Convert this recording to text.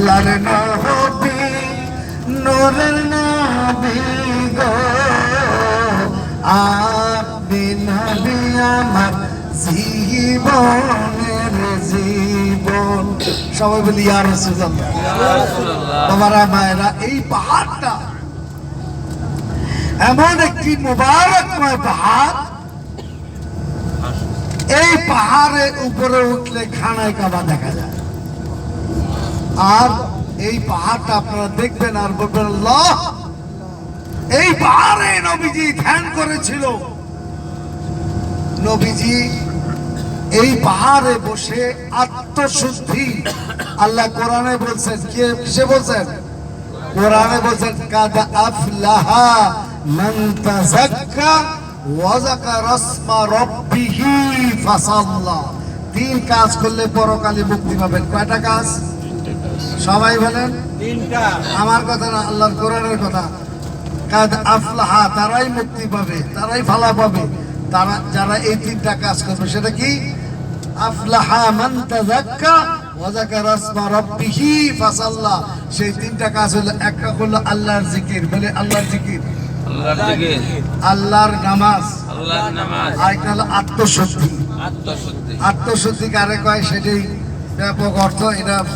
আল্লাহর নবী নূরের নবী গো। আপনি নবী আমার জীবনের জীবন। সবাই বলি রাসূলুল্লাহ। তোমারা মায়েরা, এই পাহাড়টা এমন একটি মুবারকময় পাহাড়। এই পাহাড়ের উপরে উঠলে খানায় কাবা দেখা যায়। আর এই পাহাড়টা আপনারা দেখবেন আর বলবেন, আল্লাহ, এই পাহাড়ে নবীজি ধ্যান করেছিল। নবীজি এই পাহাড়ে বসে আত্মশুদ্ধি। আল্লাহ কোরআনে বলছেন, কে সে বলছেন? কোরআনে বলছেন, কাদ আফলাহা মান তাযাক্কা ওয়া যাকারা ইসমা রাব্বিহি ফাসাল্লা। তিন কাজ করলে পরকালে মুক্তি পাবেন। কয়টা কাজ? সবাই বলেন তিনটা। আমার কথা না আল্লাহর কোরআনের কথা। কাদ আফলাহা তারাই মুক্তি পাবে তারাই ফালা পাবে। তারা যারা এই তিনটা কাজ করবে সেটা কি? আফলাহা মান তাযাক্কা সেই তিনটা কাজ হলো একটা হলো আল্লাহর জিকির। বলে আল্লাহর জিকির। আল্লাহর নামাজ। আল্লাহর নামাজ। আর একটা হলো আত্মশুদ্ধি। আত্মশুদ্ধি কারে কয়? সেটাই ব্যাপক অর্থ। এটা